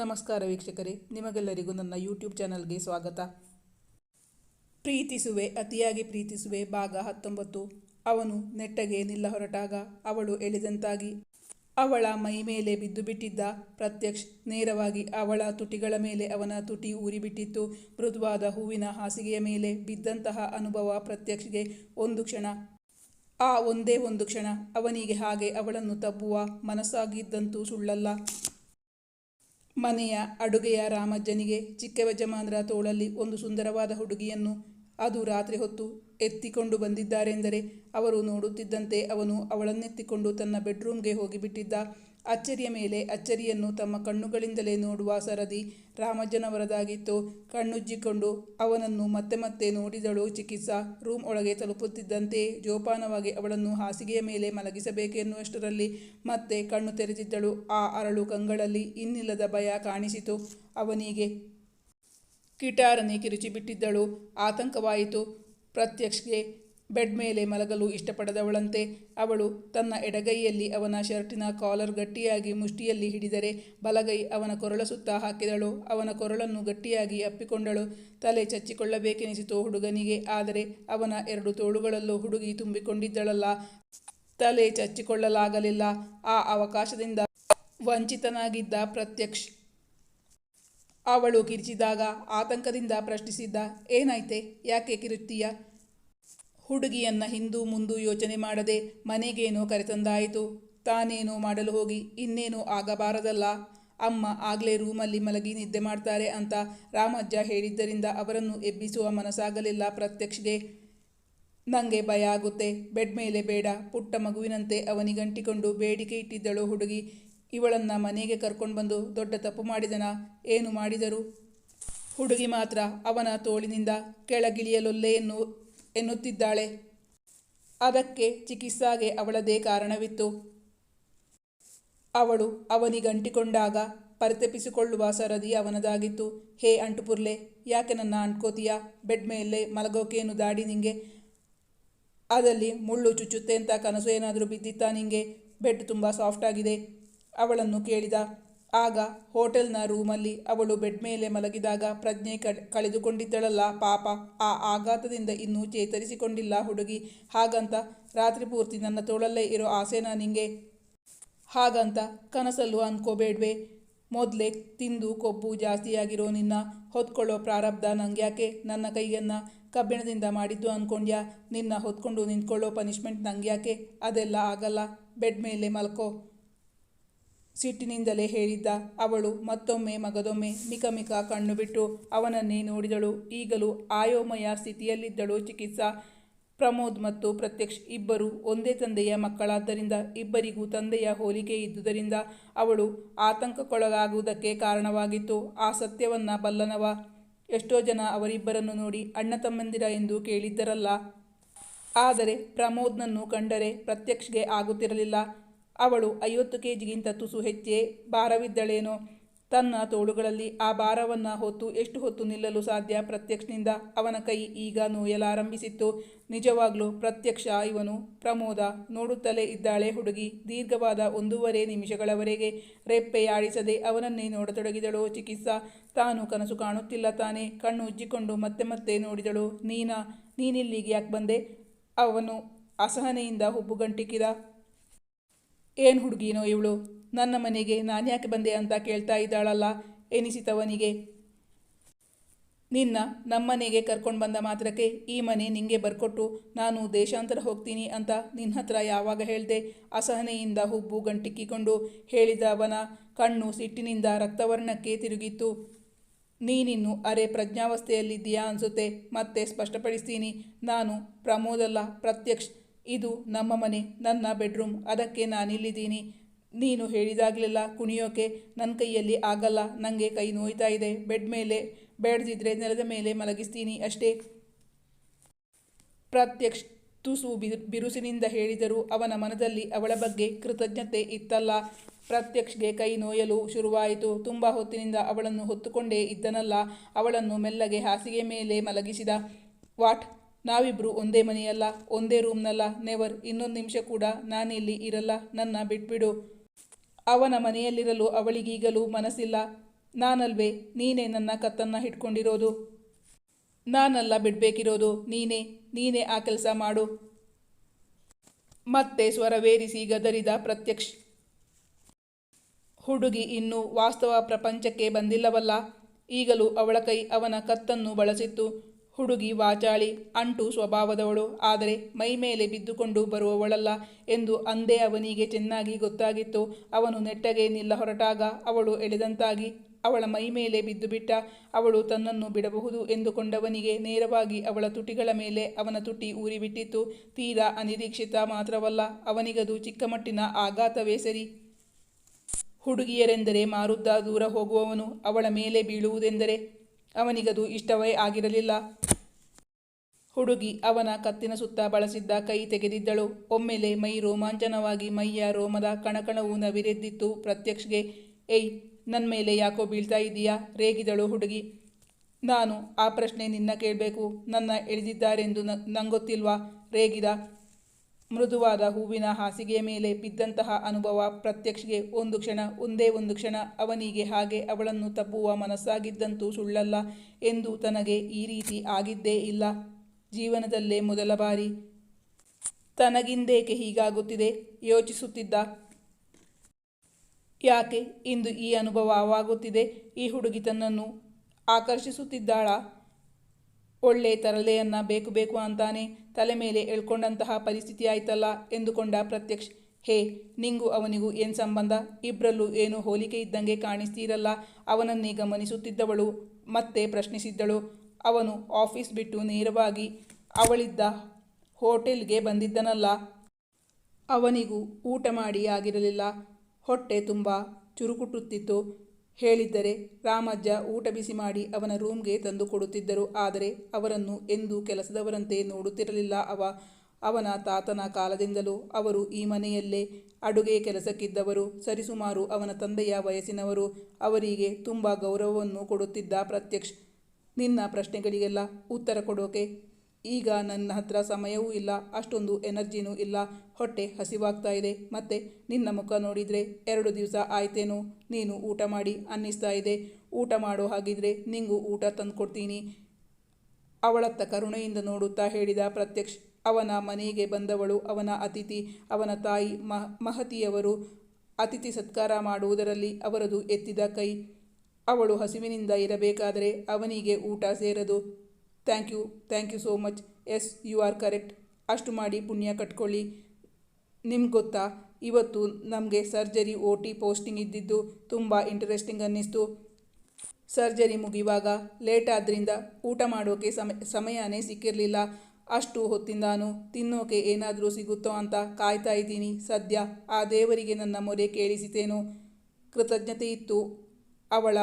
ನಮಸ್ಕಾರ ವೀಕ್ಷಕರೇ, ನಿಮಗೆಲ್ಲರಿಗೂ ನನ್ನ ಯೂಟ್ಯೂಬ್ ಚಾನಲ್ಗೆ ಸ್ವಾಗತ. ಪ್ರೀತಿಸುವೆ, ಅತಿಯಾಗಿ ಪ್ರೀತಿಸುವೆ ಭಾಗ ಹತ್ತೊಂಬತ್ತು. ಅವನು ನೆಟ್ಟಗೆ ನಿಲ್ಲ ಹೊರಟಾಗ ಅವಳು ಎಳೆದಂತಾಗಿ, ಅವಳ ಮೈ ಮೇಲೆ ಬಿದ್ದು ಬಿಟ್ಟಿದ್ದ ಪ್ರತ್ಯಕ್ಷ್, ನೇರವಾಗಿ ಅವಳ ತುಟಿಗಳ ಮೇಲೆ ಅವನ ತುಟಿ ಊರಿಬಿಟ್ಟಿತ್ತು ಮೃದುವಾದ ಹೂವಿನ ಹಾಸಿಗೆಯ ಮೇಲೆ ಬಿದ್ದಂತಹ ಅನುಭವ ಪ್ರತ್ಯಕ್ಷಗೆ ಒಂದು ಕ್ಷಣ. ಆ ಒಂದೇ ಒಂದು ಕ್ಷಣ, ಅವನಿಗೆ ಹಾಗೆ ಅವಳನ್ನು ತಬ್ಬುವ ಮನಸ್ಸಾಗಿದ್ದಂತೂ ಸುಳ್ಳಲ್ಲ. ಮನೆಯ ಅಡುಗೆಯ ರಾಮಜ್ಜನಿಗೆ ಚಿಕ್ಕ ಯಜಮಾನರ ತೋಳಲ್ಲಿ ಒಂದು ಸುಂದರವಾದ ಹುಡುಗಿಯನ್ನು ಅದು ರಾತ್ರಿ ಹೊತ್ತು ಎತ್ತಿಕೊಂಡು ಬಂದಿದ್ದಾರೆಂದರೆ ಅವರು ನೋಡುತ್ತಿದ್ದಂತೆ ಅವನು ಅವಳನ್ನೆತ್ತಿಕೊಂಡು ತನ್ನ ಬೆಡ್ರೂಮ್ಗೆ ಹೋಗಿಬಿಟ್ಟಿದ್ದ. ಅಚ್ಚರಿಯ ಮೇಲೆ ಅಚ್ಚರಿಯನ್ನು ತಮ್ಮ ಕಣ್ಣುಗಳಿಂದಲೇ ನೋಡುವ ಸರದಿ ರಾಮಜ್ಜನವರದಾಗಿತ್ತು. ಕಣ್ಣುಜ್ಜಿಕೊಂಡು ಅವನನ್ನು ಮತ್ತೆ ಮತ್ತೆ ನೋಡಿದಳು ಚಿಕಿತ್ಸಾ. ರೂಮ್ ಒಳಗೆ ತಲುಪುತ್ತಿದ್ದಂತೆ ಜೋಪಾನವಾಗಿ ಅವಳನ್ನು ಹಾಸಿಗೆಯ ಮೇಲೆ ಮಲಗಿಸಬೇಕೆನ್ನುವಷ್ಟರಲ್ಲಿ ಮತ್ತೆ ಕಣ್ಣು ತೆರೆದಿದ್ದಳು. ಆ ಅರಳು ಕಂಗಳಲ್ಲಿ ಇನ್ನಿಲ್ಲದ ಭಯ ಕಾಣಿಸಿತು. ಅವನಿಗೆ ಕಿಟಾರನೆ ಕಿರುಚಿಬಿಟ್ಟಿದ್ದಳು. ಆತಂಕವಾಯಿತು. ಪ್ರತ್ಯಕ್ಷಗೆ ಬೆಡ್ ಮೇಲೆ ಮಲಗಲು ಇಷ್ಟಪಡದವಳಂತೆ ಅವಳು ತನ್ನ ಎಡಗೈಯಲ್ಲಿ ಅವನ ಶರ್ಟಿನ ಕಾಲರ್ ಗಟ್ಟಿಯಾಗಿ ಮುಷ್ಟಿಯಲ್ಲಿ ಹಿಡಿದರೆ ಬಲಗೈ ಅವನ ಕೊರಳ ಸುತ್ತ ಹಾಕಿದಳು. ಅವನ ಕೊರಳನ್ನು ಗಟ್ಟಿಯಾಗಿ ಅಪ್ಪಿಕೊಂಡಳು. ತಲೆ ಚಚ್ಚಿಕೊಳ್ಳಬೇಕೆನಿಸಿತು ಹುಡುಗನಿಗೆ. ಆದರೆ ಅವನ ಎರಡು ತೋಳುಗಳಲ್ಲೂ ಹುಡುಗಿ ತುಂಬಿಕೊಂಡಿದ್ದಳಲ್ಲ. ತಲೆ ಚಚ್ಚಿಕೊಳ್ಳಲಾಗಲಿಲ್ಲ. ಆ ಅವಕಾಶದಿಂದ ವಂಚಿತನಾಗಿದ್ದ ಪ್ರತ್ಯಕ್ಷ್ ಅವಳು ಕಿರಿಚಿದಾಗ ಆತಂಕದಿಂದ ಪ್ರಶ್ನಿಸಿದ್ದ, ಏನಾಯ್ತೆ? ಯಾಕೆ ಕಿರುತ್ತೀಯ? ಹುಡುಗಿಯನ್ನ ಹಿಂದೂ ಮುಂದು ಯೋಚನೆ ಮಾಡದೆ ಮನೆಗೇನೋ ಕರೆತಂದಾಯಿತು. ತಾನೇನೋ ಮಾಡಲು ಹೋಗಿ ಇನ್ನೇನೋ ಆಗಬಾರದಲ್ಲ. ಅಮ್ಮ ಆಗಲೇ ರೂಮಲ್ಲಿ ಮಲಗಿ ನಿದ್ದೆ ಮಾಡ್ತಾರೆ ಅಂತ ರಾಮಜ್ಜ ಹೇಳಿದ್ದರಿಂದ ಅವರನ್ನು ಎಬ್ಬಿಸುವ ಮನಸ್ಸಾಗಲಿಲ್ಲ ಪ್ರತ್ಯಕ್ಷಗೆ. ನನಗೆ ಭಯ ಆಗುತ್ತೆ. ಬೆಡ್ ಮೇಲೆ ಬೇಡ. ಪುಟ್ಟ ಮಗುವಿನಂತೆ ಅವನಿಗಂಟಿಕೊಂಡು ಬೇಡಿಕೆ ಇಟ್ಟಿದ್ದಳು ಹುಡುಗಿ. ಇವಳನ್ನ ಮನೆಗೆ ಕರ್ಕೊಂಡು ಬಂದು ದೊಡ್ಡ ತಪ್ಪು ಮಾಡಿದನ? ಏನು ಮಾಡಿದರು? ಹುಡುಗಿ ಮಾತ್ರ ಅವನ ತೋಳಿನಿಂದ ಕೆಳಗಿಳಿಯಲೊಲ್ಲೆ ಎನ್ನು ಎನ್ನುತ್ತಿದ್ದಾಳೆ. ಅದಕ್ಕೆ ಚಿಕಿತ್ಸಾಗೆ ಅವಳದೇ ಕಾರಣವಿತ್ತು. ಅವಳು ಅವನಿಗಂಟಿಕೊಂಡಾಗ ಪರಿತಪಿಸಿಕೊಳ್ಳುವ ಸರದಿ ಅವನದಾಗಿತ್ತು. ಹೇ ಅಂಟುಪುರ್ಲೆ, ಯಾಕೆ ನನ್ನ ಅಂಟ್ಕೋತೀಯ? ಬೆಡ್ ಮೇಲೆ ಮಲಗೋಕೇನು ದಾಡಿ ನಿಂಗೆ? ಅದಲ್ಲಿ ಮುಳ್ಳು ಚುಚ್ಚುತ್ತೆ ಅಂತ ಕನಸು ಏನಾದರೂ ಬಿದ್ದಿತ್ತಾ ನಿಂಗೆ? ಬೆಡ್ ತುಂಬ ಸಾಫ್ಟ್ ಆಗಿದೆ. ಅವಳನ್ನು ಕೇಳಿದ ಆಗ ಹೋಟೆಲ್ನ ರೂಮಲ್ಲಿ ಅವಳು ಬೆಡ್ ಮೇಲೆ ಮಲಗಿದಾಗ ಪ್ರಜ್ಞೆ ಕಳೆದುಕೊಂಡಿದ್ದಳಲ್ಲ ಪಾಪ. ಆ ಆಘಾತದಿಂದ ಇನ್ನೂ ಚೇತರಿಸಿಕೊಂಡಿಲ್ಲ ಹುಡುಗಿ. ಹಾಗಂತ ರಾತ್ರಿ ಪೂರ್ತಿ ನನ್ನ ತೋಳಲ್ಲೇ ಇರೋ ಆಸೆನ ನಿಂಗೆ? ಹಾಗಂತ ಕನಸಲ್ಲೂ ಅಂದ್ಕೋಬೇಡ್ವೆ ಮೊದಲೇ ತಿಂದು ಕೊಬ್ಬು ಜಾಸ್ತಿಯಾಗಿರೋ ನಿನ್ನ ಹೊತ್ಕೊಳ್ಳೋ ಪ್ರಾರಬ್ಧ ನಂಗ್ಯಾಕೆ ನನ್ನ ಕೈಯನ್ನ ಕಬ್ಬಿಣದಿಂದ ಮಾಡಿದ್ದು ಅಂದ್ಕೊಂಡ್ಯಾ ನಿನ್ನ ಹೊತ್ಕೊಂಡು ನಿಂತ್ಕೊಳ್ಳೋ ಪನಿಷ್ಮೆಂಟ್ ನಂಗ್ಯಾಕೆ ಅದೆಲ್ಲ ಆಗಲ್ಲ. ಬೆಡ್ ಮೇಲೆ ಮಲ್ಕೋ. ಸಿಟ್ಟಿನಿಂದಲೇ ಹೇಳಿದ್ದ ಅವಳು ಮತ್ತೊಮ್ಮೆ ಮಗದೊಮ್ಮೆ ಮಿಕ ಮಿಕ ಕಣ್ಣು ಬಿಟ್ಟು ಅವನನ್ನೇ ನೋಡಿದಳು. ಈಗಲೂ ಆಯೋಮಯ ಸ್ಥಿತಿಯಲ್ಲಿದ್ದಳು ಚಿಕಿತ್ಸಾ. ಪ್ರಮೋದ್ ಮತ್ತು ಪ್ರತ್ಯಕ್ಷ್ ಇಬ್ಬರು ಒಂದೇ ತಂದೆಯ ಮಕ್ಕಳಾದ್ದರಿಂದ ಇಬ್ಬರಿಗೂ ತಂದೆಯ ಹೋಲಿಕೆ ಇದ್ದುದರಿಂದ ಅವಳು ಆತಂಕಕ್ಕೊಳಗಾಗುವುದಕ್ಕೆ ಕಾರಣವಾಗಿತ್ತು. ಆ ಸತ್ಯವನ್ನ ಬಲ್ಲನವ. ಎಷ್ಟೋ ಜನ ಅವರಿಬ್ಬರನ್ನು ನೋಡಿ ಅಣ್ಣ ತಮ್ಮಂದಿರ ಎಂದು ಕೇಳಿದ್ದರಲ್ಲ. ಆದರೆ ಪ್ರಮೋದ್ನನ್ನು ಕಂಡರೆ ಪ್ರತ್ಯಕ್ಷಗೆ ಆಗುತ್ತಿರಲಿಲ್ಲ. ಅವಳು ಐವತ್ತು ಕೆ ಜಿಗಿಂತ ತುಸು ಹೆಚ್ಚೇ ಭಾರವಿದ್ದಳೇನೋ. ತನ್ನ ತೋಳುಗಳಲ್ಲಿ ಆ ಭಾರವನ್ನು ಹೊತ್ತು ಎಷ್ಟು ಹೊತ್ತು ನಿಲ್ಲಲು ಸಾಧ್ಯ? ಪ್ರತ್ಯಕ್ಷನಿಂದ ಅವನ ಕೈ ಈಗ ನೋಯಲಾರಂಭಿಸಿತ್ತು. ನಿಜವಾಗ್ಲೂ ಪ್ರತ್ಯಕ್ಷ ಇವನು ಪ್ರಮೋದ ನೋಡುತ್ತಲೇ ಇದ್ದಾಳೆ ಹುಡುಗಿ. ದೀರ್ಘವಾದ ಒಂದೂವರೆ ನಿಮಿಷಗಳವರೆಗೆ ರೆಪ್ಪೆಯಾಡಿಸದೆ ಅವನನ್ನೇ ನೋಡತೊಡಗಿದಳು. ಚಿಕಿತ್ಸಾ ತಾನು ಕನಸು ಕಾಣುತ್ತಿಲ್ಲ ತಾನೆ. ಕಣ್ಣು ಉಜ್ಜಿಕೊಂಡು ಮತ್ತೆ ಮತ್ತೆ ನೋಡಿದಳು. ನೀನಾ, ನೀನಿಲ್ಲಿಗೆ ಯಾಕೆ ಬಂದೆ? ಅವನು ಅಸಹನೆಯಿಂದ ಹುಬ್ಬುಗಂಟಿಕ್ಕಿದ ಏನು ಹುಡುಗಿನೋ ಇವಳು? ನನ್ನ ಮನೆಗೆ ನಾನು ಯಾಕೆ ಬಂದೆ ಅಂತ ಕೇಳ್ತಾ ಇದ್ದಾಳಲ್ಲ ಎನಿಸಿತವನಿಗೆ. ನಿನ್ನ ನಮ್ಮನೆಗೆ ಕರ್ಕೊಂಡು ಬಂದ ಮಾತ್ರಕ್ಕೆ ಈ ಮನೆ ನಿಂಗೆ ಬರ್ಕೊಟ್ಟು ನಾನು ದೇಶಾಂತರ ಹೋಗ್ತೀನಿ ಅಂತ ನಿನ್ನ ಹತ್ರ ಯಾವಾಗ ಹೇಳಿದೆ? ಅಸಹನೆಯಿಂದ ಹುಬ್ಬು ಗಂಟಿಕ್ಕಿಕೊಂಡು ಹೇಳಿದ ಅವನ ಕಣ್ಣು ಸಿಟ್ಟಿನಿಂದ ರಕ್ತವರ್ಣಕ್ಕೆ ತಿರುಗಿತ್ತು. ನೀನಿನ್ನು ಅರೆ ಪ್ರಜ್ಞಾವಸ್ಥೆಯಲ್ಲಿದ್ದೀಯಾ ಅನಿಸುತ್ತೆ. ಮತ್ತೆ ಸ್ಪಷ್ಟಪಡಿಸ್ತೀನಿ. ನಾನು ಪ್ರಮೋದಲ್ಲ, ಪ್ರತ್ಯಕ್ಷ್ ಇದು ನಮ್ಮ ಮನೆ, ನನ್ನ ಬೆಡ್ರೂಮ್, ಅದಕ್ಕೆ ನಾನಿಲ್ಲಿದ್ದೀನಿ. ನೀನು ಹೇಳಿದಾಗಲೆಲ್ಲ ಕುಣಿಯೋಕೆ ನನ್ನ ಕೈಯಲ್ಲಿ ಆಗಲ್ಲ ನನಗೆ ಕೈ ನೋಯ್ತಾ ಇದೆ. ಬೆಡ್ ಮೇಲೆ, ಬೇಡದಿದ್ರೆ ನೆಲದ ಮೇಲೆ ಮಲಗಿಸ್ತೀನಿ ಅಷ್ಟೇ. ಪ್ರತ್ಯಕ್ಷ ತುಸು ಬಿರುಸಿನಿಂದ ಹೇಳಿದರು ಅವನ ಮನದಲ್ಲಿ ಅವಳ ಬಗ್ಗೆ ಕೃತಜ್ಞತೆ ಇತ್ತಲ್ಲ. ಪ್ರತ್ಯಕ್ಷಗೆ ಕೈ ನೋಯಲು ಶುರುವಾಯಿತು. ತುಂಬ ಹೊತ್ತಿನಿಂದ ಅವಳನ್ನು ಹೊತ್ತುಕೊಂಡೇ ಇದ್ದನಲ್ಲ. ಅವಳನ್ನು ಮೆಲ್ಲಗೆ ಹಾಸಿಗೆ ಮೇಲೆ ಮಲಗಿಸಿದ. ವಾಟ್? ನಾವಿಬ್ರು ಒಂದೇ ಮನೆಯಲ್ಲ, ಒಂದೇ ರೂಮ್ನಲ್ಲ, ನೆವರ್, ಇನ್ನೊಂದು ನಿಮಿಷ ಕೂಡ ನಾನಿಲ್ಲಿ ಇರಲ್ಲ, ನನ್ನ ಬಿಟ್ಬಿಡು. ಅವನ ಮನೆಯಲ್ಲಿರಲು ಅವಳಿಗೀಗಲೂ ಮನಸ್ಸಿಲ್ಲ. ನಾನಲ್ವೇ, ನೀನೇ ನನ್ನ ಕತ್ತನ್ನು ಹಿಡ್ಕೊಂಡಿರೋದು. ನಾನಲ್ಲ ಬಿಡಬೇಕಿರೋದು, ನೀನೇ ನೀನೇ ಆ ಕೆಲಸ ಮಾಡು. ಮತ್ತೆ ಸ್ವರವೇರಿಸಿ ಗದರಿದ ಪ್ರತ್ಯಕ್ಷ್. ಹುಡುಗಿ ಇನ್ನೂ ವಾಸ್ತವ ಪ್ರಪಂಚಕ್ಕೆ ಬಂದಿಲ್ಲವಲ್ಲ, ಈಗಲೂ ಅವಳ ಕೈ ಅವನ ಕತ್ತನ್ನು ಬಳಸಿತ್ತು. ಹುಡುಗಿ, ವಾಚಾಳಿ, ಅಂಟು ಸ್ವಭಾವದವಳು. ಆದರೆ ಮೈ ಮೇಲೆ ಬಿದ್ದುಕೊಂಡು ಬರುವವಳಲ್ಲ ಎಂದು ಅಂದೇ ಅವನಿಗೆ ಚೆನ್ನಾಗಿ ಗೊತ್ತಾಗಿತ್ತು. ಅವನು ನೆಟ್ಟಗೆ ನಿಲ್ಲ ಹೊರಟಾಗ ಅವಳು ಎಳೆದಂತಾಗಿ, ಅವಳ ಮೈ ಮೇಲೆ ಬಿದ್ದು ಬಿಟ್ಟ, ಅವಳು ತನ್ನನ್ನು ಬಿಡಬಹುದು ಎಂದುಕೊಂಡವನಿಗೆ ನೇರವಾಗಿ ಅವಳ ತುಟಿಗಳ ಮೇಲೆ ಅವನ ತುಟಿ ಊರಿಬಿಟ್ಟಿತ್ತು. ತೀರಾ ಅನಿರೀಕ್ಷಿತ ಮಾತ್ರವಲ್ಲ, ಅವನಿಗದು ಚಿಕ್ಕಮಟ್ಟಿನ ಆಘಾತವೇ ಸರಿ. ಹುಡುಗಿಯರೆಂದರೆ ಮಾರುದ್ದ ದೂರ ಹೋಗುವವನು ಅವಳ ಮೇಲೆ ಬೀಳುವುದೆಂದರೆ ಅವನಿಗದು ಇಷ್ಟವೇ ಆಗಿರಲಿಲ್ಲ. ಹುಡುಗಿ ಅವನ ಕತ್ತಿನ ಸುತ್ತ ಬಳಸಿದ್ದ ಕೈ ತೆಗೆದಿದ್ದಳು. ಒಮ್ಮೆಲೆ ಮೈ ರೋಮಾಂಚನವಾಗಿ ಮೈಯ ರೋಮದ ಕಣಕಣವು ನವಿರೆದ್ದಿತ್ತು. ಪ್ರತ್ಯಕ್ಷಗೆ, ಏಯ್ ನನ್ನ ಮೇಲೆ ಯಾಕೋ ಬೀಳ್ತಾ ಇದೀಯಾ? ರೇಗಿದಳು ಹುಡುಗಿ. ನಾನು ಆ ಪ್ರಶ್ನೆ ನಿನ್ನ ಕೇಳಬೇಕು. ನನ್ನ ಎಳೆದಿದ್ದಾರೆಂದು ನಂಗೊತ್ತಿಲ್ವಾ? ರೇಗಿದ. ಮೃದುವಾದ ಹೂವಿನ ಹಾಸಿಗೆಯ ಮೇಲೆ ಬಿದ್ದಂತಹ ಅನುಭವ ಪ್ರತ್ಯಕ್ಷಗೆ ಒಂದು ಕ್ಷಣ, ಒಂದೇ ಒಂದು ಕ್ಷಣ ಅವನಿಗೆ ಹಾಗೆ ಅವಳನ್ನು ತಪ್ಪುವ ಮನಸ್ಸಾಗಿದ್ದಂತೂ ಸುಳ್ಳಲ್ಲ ಎಂದು ತನಗೆ ಈ ರೀತಿ ಆಗಿದ್ದೇ ಇಲ್ಲ. ಜೀವನದಲ್ಲೇ ಮೊದಲ ಬಾರಿ. ತನಗಿಂದೇಕೆ ಹೀಗಾಗುತ್ತಿದೆ? ಯೋಚಿಸುತ್ತಿದ್ದ. ಯಾಕೆ ಇಂದು ಈ ಅನುಭವವಾಗುತ್ತಿದೆ ಈ ಹುಡುಗಿ ತನ್ನನ್ನು ಆಕರ್ಷಿಸುತ್ತಿದ್ದಾಳಾ? ಒಳ್ಳೆ ತರಲೆಯನ್ನ ಬೇಕು ಬೇಕು ಅಂತಾನೆ ತಲೆ ಮೇಲೆ ಎಳ್ಕೊಂಡಂತಹ ಪರಿಸ್ಥಿತಿ ಆಯ್ತಲ್ಲ ಎಂದುಕೊಂಡ ಪ್ರತ್ಯಕ್ಷ್, ಹೇ, ನಿಂಗೂ ಅವನಿಗೂ ಏನು ಸಂಬಂಧ? ಇಬ್ಬರಲ್ಲೂ ಏನು ಹೋಲಿಕೆ ಇದ್ದಂಗೆ ಕಾಣಿಸ್ತೀರಲ್ಲ? ಅವನನ್ನೇ ಗಮನಿಸುತ್ತಿದ್ದವಳು ಮತ್ತೆ ಪ್ರಶ್ನಿಸಿದ್ದಳು. ಅವನು ಆಫೀಸ್ ಬಿಟ್ಟು ನೇರವಾಗಿ ಅವಳಿದ್ದ ಹೋಟೆಲ್ಗೆ ಬಂದಿದ್ದನಲ್ಲ. ಅವನಿಗೂ ಊಟ ಮಾಡಿ ಆಗಿರಲಿಲ್ಲ. ಹೊಟ್ಟೆ ತುಂಬ ಚುರುಕುಟ್ಟುತ್ತಿತ್ತು. ಹೇಳಿದ್ದರೆ ರಾಮಜ್ಜ ಊಟ ಬಿಸಿ ಮಾಡಿ ಅವನ ರೂಮ್ಗೆ ತಂದು ಕೊಡುತ್ತಿದ್ದರು. ಆದರೆ ಅವರನ್ನು ಎಂದೂ ಕೆಲಸದವರಂತೆ ನೋಡುತ್ತಿರಲಿಲ್ಲ ಅವ. ಅವನ ತಾತನ ಕಾಲದಿಂದಲೂ ಅವರು ಈ ಮನೆಯಲ್ಲೇ ಅಡುಗೆ ಕೆಲಸಕ್ಕಿದ್ದವರು, ಸರಿಸುಮಾರು ಅವನ ತಂದೆಯ ವಯಸ್ಸಿನವರು. ಅವರಿಗೆ ತುಂಬ ಗೌರವವನ್ನು ಕೊಡುತ್ತಿದ್ದ ಪ್ರತ್ಯಕ್ಷ ನಿನ್ನ ಪ್ರಶ್ನೆಗಳಿಗೆಲ್ಲ ಉತ್ತರ ಕೊಡೋಕೆ ಈಗ ನನ್ನ ಹತ್ರ ಸಮಯವೂ ಇಲ್ಲ, ಅಷ್ಟೊಂದು ಎನರ್ಜಿನೂ ಇಲ್ಲ, ಹೊಟ್ಟೆ ಹಸಿವಾಗ್ತಾ ಇದೆ. ಮತ್ತೆ ನಿನ್ನ ಮುಖ ನೋಡಿದರೆ ಎರಡು ದಿವಸ ಆಯ್ತೇನೋ? ನೀನು ಊಟ ಮಾಡಿ ಅನ್ನಿಸ್ತಾ ಇದೆ. ಊಟ ಮಾಡೋ ಹಾಗಿದ್ರೆ ನಿಂಗೂ ಊಟ ತಂದುಕೊಡ್ತೀನಿ. ಅವಳತ್ತ ಕರುಣೆಯಿಂದ ನೋಡುತ್ತಾ ಹೇಳಿದ ಪ್ರತ್ಯಕ್ಷ, ಅವನ ಮನೆಗೆ ಬಂದವಳು, ಅವನ ಅತಿಥಿ, ಅವನ ತಾಯಿ, ಮಹ, ಮಹತಿಯವರು ಅತಿಥಿ ಸತ್ಕಾರ ಮಾಡುವುದರಲ್ಲಿ ಅವರದು ಎತ್ತಿದ ಕೈ. ಅವಳು ಹಸಿವಿನಿಂದ ಇರಬೇಕಾದರೆ ಅವನಿಗೆ ಊಟ ಸೇರದು. Thank you thank you so much yes you are correct ಅಷ್ಟು ಮಾಡಿ ಪುಣ್ಯ ಕಟ್ಕೊಳ್ಳಿ. ನಿಮ್ಗೆ ಗೊತ್ತಾ? ಇವತ್ತು ನಮಗೆ ಸರ್ಜರಿ ಓ ಟಿ ಪೋಸ್ಟಿಂಗ್ ಇದ್ದಿದ್ದು ತುಂಬ ಇಂಟ್ರೆಸ್ಟಿಂಗ್ ಅನ್ನಿಸ್ತು. ಸರ್ಜರಿ ಮುಗಿಯುವಾಗ ಲೇಟ್ ಆದ್ದರಿಂದ ಊಟ ಮಾಡೋಕೆ ಸಮ, ಸಮಯನೇ ಸಿಕ್ಕಿರಲಿಲ್ಲ. ಅಷ್ಟು ಹೊತ್ತಿಂದಾನು ತಿನ್ನೋಕೆ ಏನಾದರೂ ಸಿಗುತ್ತೋ ಅಂತ ಕಾಯ್ತಾ ಇದ್ದೀನಿ. ಸದ್ಯ ಆ ದೇವರಿಗೆ ನನ್ನ ಮೊರೆ ಕೇಳಿಸಿತೇನು. ಕೃತಜ್ಞತೆ ಇತ್ತು. ಅವಳ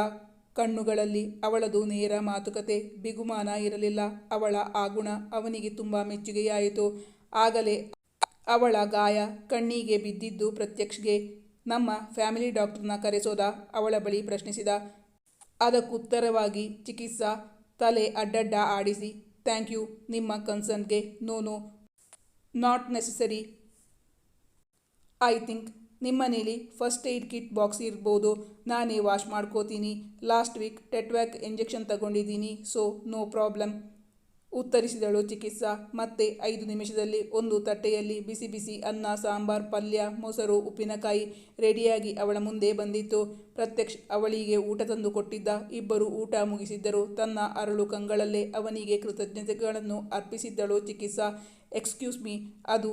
ಕಣ್ಣುಗಳಲ್ಲಿ ಅವಳದು ನೇರ ಮಾತುಕತೆ ಬಿಗುಮಾನ ಇರಲಿಲ್ಲ. ಅವಳ ಆ ಗುಣ ಅವನಿಗೆ ತುಂಬ ಮೆಚ್ಚುಗೆಯಾಯಿತು. ಆಗಲೇ ಅವಳ ಗಾಯ ಕಣ್ಣಿಗೆ ಬಿದ್ದಿದ್ದು ಪ್ರತ್ಯಕ್ಷಗೆ ನಮ್ಮ ಫ್ಯಾಮಿಲಿ ಡಾಕ್ಟರ್ನ ಕರೆಸೋದ ಅವಳ ಬಳಿ ಪ್ರಶ್ನಿಸಿದ. ಅದಕ್ಕುತ್ತರವಾಗಿ ಚಿಕಿತ್ಸಾ ತಲೆ ಅಡ್ಡಡ್ಡ ಆಡಿಸಿ, ಥ್ಯಾಂಕ್ ಯು, ನಿಮ್ಮ ಕನ್ಸರ್ನ್ಗೆ no no, not necessary, I think ನಿಮ್ಮನೇಲಿ ಫಸ್ಟ್ ಏಡ್ ಕಿಟ್ ಬಾಕ್ಸ್ ಇರ್ಬೋದು. ನಾನೇ ವಾಶ್ ಮಾಡ್ಕೋತೀನಿ. ಲಾಸ್ಟ್ ವೀಕ್ ಟೆಟ್ವ್ಯಾಕ್ ಇಂಜೆಕ್ಷನ್ ತಗೊಂಡಿದ್ದೀನಿ. ಸೊ ನೋ ಪ್ರಾಬ್ಲಮ್ ಉತ್ತರಿಸಿದಳು ಚಿಕಿತ್ಸಾ. ಮತ್ತೆ ಐದು ನಿಮಿಷದಲ್ಲಿ ಒಂದು ತಟ್ಟೆಯಲ್ಲಿ ಬಿಸಿ ಬಿಸಿ ಅನ್ನ, ಸಾಂಬಾರ್, ಪಲ್ಯ, ಮೊಸರು, ಉಪ್ಪಿನಕಾಯಿ ರೆಡಿಯಾಗಿ ಅವಳ ಮುಂದೆ ಬಂದಿತ್ತು. ಪ್ರತ್ಯಕ್ಷ ಅವಳಿಗೆ ಊಟ ತಂದು ಕೊಟ್ಟಿದ್ದ. ಇಬ್ಬರು ಊಟ ಮುಗಿಸಿದ್ದರು. ತನ್ನ ಅರಳು ಕಂಗಳಲ್ಲೇ ಅವನಿಗೆ ಕೃತಜ್ಞತೆಗಳನ್ನು ಅರ್ಪಿಸಿದ್ದಳು ಚಿಕಿತ್ಸಾ. ಎಕ್ಸ್ಕ್ಯೂಸ್ ಮೀ ಅದು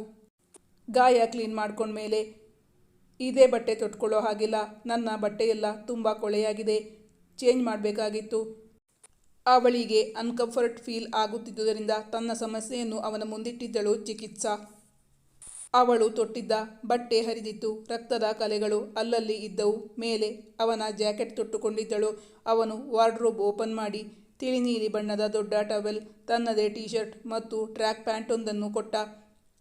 ಗಾಯ ಕ್ಲೀನ್ ಮಾಡ್ಕೊಂಡ್ಮೇಲೆ ಇದೇ ಬಟ್ಟೆ ತೊಟ್ಕೊಳ್ಳೋ ಹಾಗಿಲ್ಲ. ನನ್ನ ಬಟ್ಟೆಯೆಲ್ಲ ತುಂಬ ಕೊಳೆಯಾಗಿದೆ. ಚೇಂಜ್ ಮಾಡಬೇಕಾಗಿತ್ತು. ಅವಳಿಗೆ ಅನ್ಕಂಫರ್ಟ್ ಫೀಲ್ ಆಗುತ್ತಿದ್ದುದರಿಂದ ತನ್ನ ಸಮಸ್ಯೆಯನ್ನು ಅವನ ಮುಂದಿಟ್ಟಿದ್ದಳು ಚಿಕಿತ್ಸಾ. ಅವಳು ತೊಟ್ಟಿದ್ದ ಬಟ್ಟೆ ಹರಿದಿತ್ತು. ರಕ್ತದ ಕಲೆಗಳು ಅಲ್ಲಲ್ಲಿ ಇದ್ದವು. ಮೇಲೆ ಅವನ ಜಾಕೆಟ್ ತೊಟ್ಟುಕೊಂಡಿದ್ದಳು. ಅವನು ವಾರ್ಡ್ರೋಬ್ ಓಪನ್ ಮಾಡಿ, ತಿಳಿನೀಲಿ ಬಣ್ಣದ ದೊಡ್ಡ ಟವೆಲ್, ತನ್ನದೇ ಟೀ ಶರ್ಟ್ ಮತ್ತು ಟ್ರ್ಯಾಕ್ ಪ್ಯಾಂಟೊಂದನ್ನು ಕೊಟ್ಟ.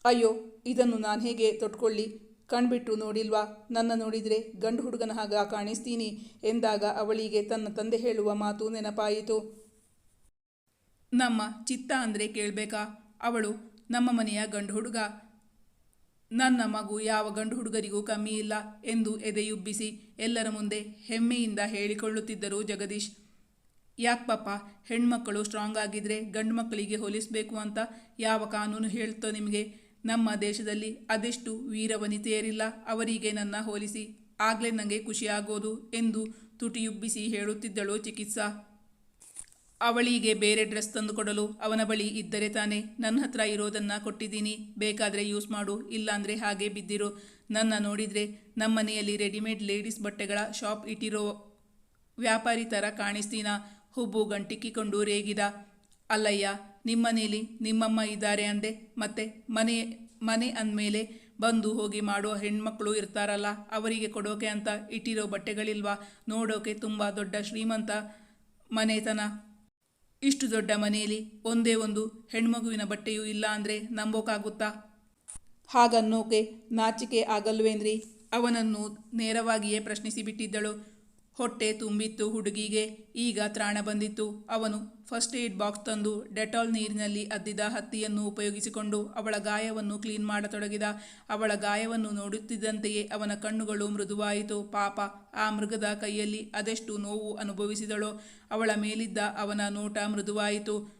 ಅಯ್ಯೋ, ಇದನ್ನು ನಾನು ಹೇಗೆ ತೊಟ್ಕೊಳ್ಳಿ? ಕಣ್ಬಿಟ್ಟು ನೋಡಿಲ್ವಾ? ನನ್ನ ನೋಡಿದರೆ ಗಂಡು ಹುಡುಗನ ಹಾಗ ಕಾಣಿಸ್ತೀನಿ ಎಂದಾಗ ಅವಳಿಗೆ ತನ್ನ ತಂದೆ ಹೇಳುವ ಮಾತು ನೆನಪಾಯಿತು. ನಮ್ಮ ಚಿತ್ತ ಅಂದರೆ ಕೇಳಬೇಕಾ? ಅವಳು, ನಮ್ಮ ಮನೆಯ ಗಂಡು ಹುಡುಗ. ನನ್ನ ಮಗು ಯಾವ ಗಂಡು ಹುಡುಗರಿಗೂ ಕಮ್ಮಿ ಇಲ್ಲ ಎಂದು ಎದೆಯುಬ್ಬಿಸಿ ಎಲ್ಲರ ಮುಂದೆ ಹೆಮ್ಮೆಯಿಂದ ಹೇಳಿಕೊಳ್ಳುತ್ತಿದ್ದರು ಜಗದೀಶ್. ಯಾಕೆ ಪಾಪ, ಹೆಣ್ಮಕ್ಕಳು ಸ್ಟ್ರಾಂಗ್ ಆಗಿದ್ರೆ ಗಂಡು ಮಕ್ಕಳಿಗೆ ಹೋಲಿಸಬೇಕು ಅಂತ ಯಾವ ಕಾನೂನು ಹೇಳ್ತೋ ನಿಮಗೆ? ನಮ್ಮ ದೇಶದಲ್ಲಿ ಅದೆಷ್ಟು ವೀರವನಿತೆಯರಿಲ್ಲ ಅವರಿಗೆ ನನ್ನ ಹೋಲಿಸಿ, ಆಗಲೇ ನನಗೆ ಖುಷಿಯಾಗೋದು ಎಂದು ತುಟಿಯುಬ್ಬಿಸಿ ಹೇಳುತ್ತಿದ್ದಳು ಚಿಕಿತ್ಸಾ. ಅವಳಿಗೆ ಬೇರೆ ಡ್ರೆಸ್ ತಂದು ಕೊಡಲು ಅವನ ಬಳಿ ಇದ್ದರೆ ತಾನೇ ನನ್ನ ಹತ್ರ ಇರೋದನ್ನು ಕೊಟ್ಟಿದ್ದೀನಿ, ಬೇಕಾದರೆ ಯೂಸ್ ಮಾಡು, ಇಲ್ಲಾಂದರೆ ಹಾಗೆ ಬಿದ್ದಿರು. ನನ್ನ ನೋಡಿದರೆ ನಮ್ಮನೆಯಲ್ಲಿ ರೆಡಿಮೇಡ್ ಲೇಡೀಸ್ ಬಟ್ಟೆಗಳ ಶಾಪ್ ಇಟ್ಟಿರೋ ವ್ಯಾಪಾರಿ ಥರ ಕಾಣಿಸ್ತೀನ, ಹುಬ್ಬು ಗಂಟಿಕ್ಕಿಕೊಂಡು ರೇಗಿದ. ಅಲ್ಲಯ್ಯ ನಿಮ್ಮನೇಲಿ ನಿಮ್ಮಮ್ಮ ಇದ್ದಾರೆ ಅಂದೆ. ಮತ್ತೆ ಮನೆ ಮನೆ ಅಂದಮೇಲೆ ಬಂದು ಹೋಗಿ ಮಾಡೋ ಹೆಣ್ಮಕ್ಳು ಇರ್ತಾರಲ್ಲ, ಅವರಿಗೆ ಕೊಡೋಕೆ ಅಂತ ಇಟ್ಟಿರೋ ಬಟ್ಟೆಗಳಿಲ್ವಾ? ನೋಡೋಕೆ ತುಂಬ ದೊಡ್ಡ ಶ್ರೀಮಂತ ಮನೆತನ. ಇಷ್ಟು ದೊಡ್ಡ ಮನೆಯಲ್ಲಿ ಒಂದೇ ಒಂದು ಹೆಣ್ಮಗುವಿನ ಬಟ್ಟೆಯೂ ಇಲ್ಲ ಅಂದರೆ ನಂಬೋಕಾಗುತ್ತಾ? ಹಾಗನ್ನೋಕೆ ನಾಚಿಕೆ ಆಗಲ್ವೇನ್ರಿ ಅವನನ್ನು ನೇರವಾಗಿಯೇ ಪ್ರಶ್ನಿಸಿ ಬಿಟ್ಟಿದ್ದಳು. ಹೊಟ್ಟೆ ತುಂಬಿತ್ತು ಹುಡುಗಿಗೆ. ಈಗ ತ್ರಾಣ ಬಂದಿತ್ತು. ಅವನು ಫಸ್ಟ್ ಏಡ್ ಬಾಕ್ಸ್ ತಂದು ಡೆಟಾಲ್ ನೀರಿನಲ್ಲಿ ಅದ್ದಿದ ಹತ್ತಿಯನ್ನು ಉಪಯೋಗಿಸಿಕೊಂಡು ಅವಳ ಗಾಯವನ್ನು ಕ್ಲೀನ್ ಮಾಡತೊಡಗಿದ. ಅವಳ ಗಾಯವನ್ನು ನೋಡುತ್ತಿದ್ದಂತೆಯೇ ಅವನ ಕಣ್ಣುಗಳು ಮೃದುವಾಯಿತು. ಪಾಪ, ಆ ಮೃಗದ ಕೈಯಲ್ಲಿ ಅದೆಷ್ಟು ನೋವು ಅನುಭವಿಸಿದಳೋ. ಅವಳ ಮೇಲಿದ್ದ ಅವನ ನೋಟ ಮೃದುವಾಯಿತು.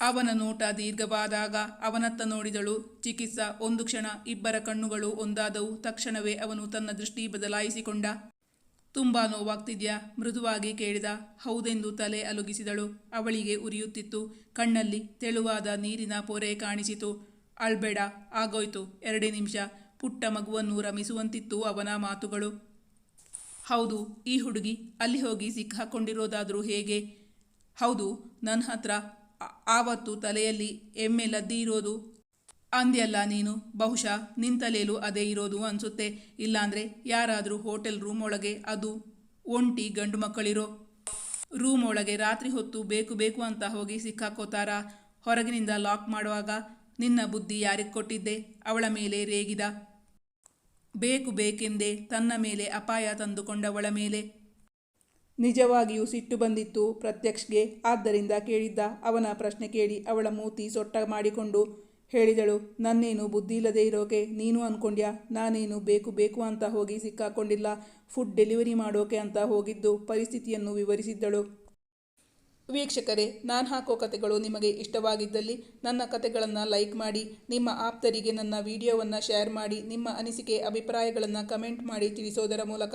ಅವನ ನೋಟ ದೀರ್ಘವಾದಾಗ ಅವನತ್ತ ನೋಡಿದಳು. ಚಿಕಿತ್ಸಾ, ಒಂದು ಕ್ಷಣ ಇಬ್ಬರ ಕಣ್ಣುಗಳು ಒಂದಾದವು. ತಕ್ಷಣವೇ ಅವನು ತನ್ನ ದೃಷ್ಟಿ ಬದಲಾಯಿಸಿಕೊಂಡ. ತುಂಬ ನೋವಾಗ್ತಿದ್ಯಾ? ಮೃದುವಾಗಿ ಕೇಳಿದ. ಹೌದೆಂದು ತಲೆ ಅಲುಗಿಸಿದಳು. ಅವಳಿಗೆ ಉರಿಯುತ್ತಿತ್ತು. ಕಣ್ಣಲ್ಲಿ ತೆಳುವಾದ ನೀರಿನ ಪೊರೆ ಕಾಣಿಸಿತು. ಅಳ್ಬೇಡ, ಆಗೋಯ್ತು. ಎರಡೇ ನಿಮಿಷ. ಪುಟ್ಟ ಮಗುವನ್ನು ರಮಿಸುವಂತಿತ್ತು ಅವನ ಮಾತುಗಳು. ಹೌದು, ಈ ಹುಡುಗಿ ಅಲ್ಲಿ ಹೋಗಿ ಸಿಕ್ಕಾಕೊಂಡಿರೋದಾದರೂ ಹೇಗೆ? ಹೌದು ನನ್ನ ಹತ್ರ ಆವತ್ತು ತಲೆಯಲ್ಲಿ ಎಮ್ಮೆ ಲದ್ದಿ ಇರೋದು. ಅಂದ್ಯಲ್ಲ ನೀನು? ಬಹುಶಃ ನಿಂತಲೇಲು ಅದೇ ಇರೋದು ಅನ್ಸುತ್ತೆ. ಇಲ್ಲಾಂದರೆ ಯಾರಾದರೂ ಹೋಟೆಲ್ ರೂಮ್ ಒಳಗೆ ಅದು ಒಂಟಿ ಗಂಡು ಮಕ್ಕಳಿರೋ. ರೂಮ್ ಒಳಗೆ ರಾತ್ರಿ ಹೊತ್ತು ಬೇಕು ಬೇಕು ಅಂತ ಹೋಗಿ ಸಿಕ್ಕಾಕೋತಾರ. ಹೊರಗಿನಿಂದ ಲಾಕ್ ಮಾಡುವಾಗ ನಿನ್ನ ಬುದ್ಧಿ ಯಾರಿಗೆ ಕೊಟ್ಟಿದ್ದೆ? ಅವಳ ಮೇಲೆ ರೇಗಿದ. ಬೇಕು ಬೇಕೆಂದೇ ತನ್ನ ಮೇಲೆ ಅಪಾಯ ತಂದುಕೊಂಡವಳ ಮೇಲೆ. ನಿಜವಾಗಿಯೂ ಸಿಟ್ಟು ಬಂದಿತ್ತು ಪ್ರತ್ಯಕ್ಷಗೆ. ಆದ್ದರಿಂದ ಕೇಳಿದ್ದ ಅವನ ಪ್ರಶ್ನೆ ಕೇಳಿ ಅವಳ ಮೂತಿ ಸೊಟ್ಟ ಮಾಡಿಕೊಂಡು ಹೇಳಿದಳು, ನನ್ನೇನು ಬುದ್ಧಿ ಇಲ್ಲದೆ ಇರೋಕೆ? ನೀನು ಅನ್ಕೊಂಡ್ಯಾ? ನಾನೇನು ಬೇಕು ಬೇಕು ಅಂತ ಹೋಗಿ ಸಿಕ್ಕಾಕೊಂಡಿಲ್ಲ. ಫುಡ್ ಡೆಲಿವರಿ ಮಾಡೋಕೆ ಅಂತ ಹೋಗಿದ್ದು ಪರಿಸ್ಥಿತಿಯನ್ನು ವಿವರಿಸಿದ್ದಳು. ವೀಕ್ಷಕರೇ, ನಾನು ಹಾಕೋ ಕತೆಗಳು ನಿಮಗೆ ಇಷ್ಟವಾಗಿದ್ದಲ್ಲಿ ನನ್ನ ಕತೆಗಳನ್ನು ಲೈಕ್ ಮಾಡಿ, ನಿಮ್ಮ ಆಪ್ತರಿಗೆ ನನ್ನ ವಿಡಿಯೋವನ್ನು ಶೇರ್ ಮಾಡಿ, ನಿಮ್ಮ ಅನಿಸಿಕೆ, ಅಭಿಪ್ರಾಯಗಳನ್ನು ಕಮೆಂಟ್ ಮಾಡಿ ತಿಳಿಸೋದರ ಮೂಲಕ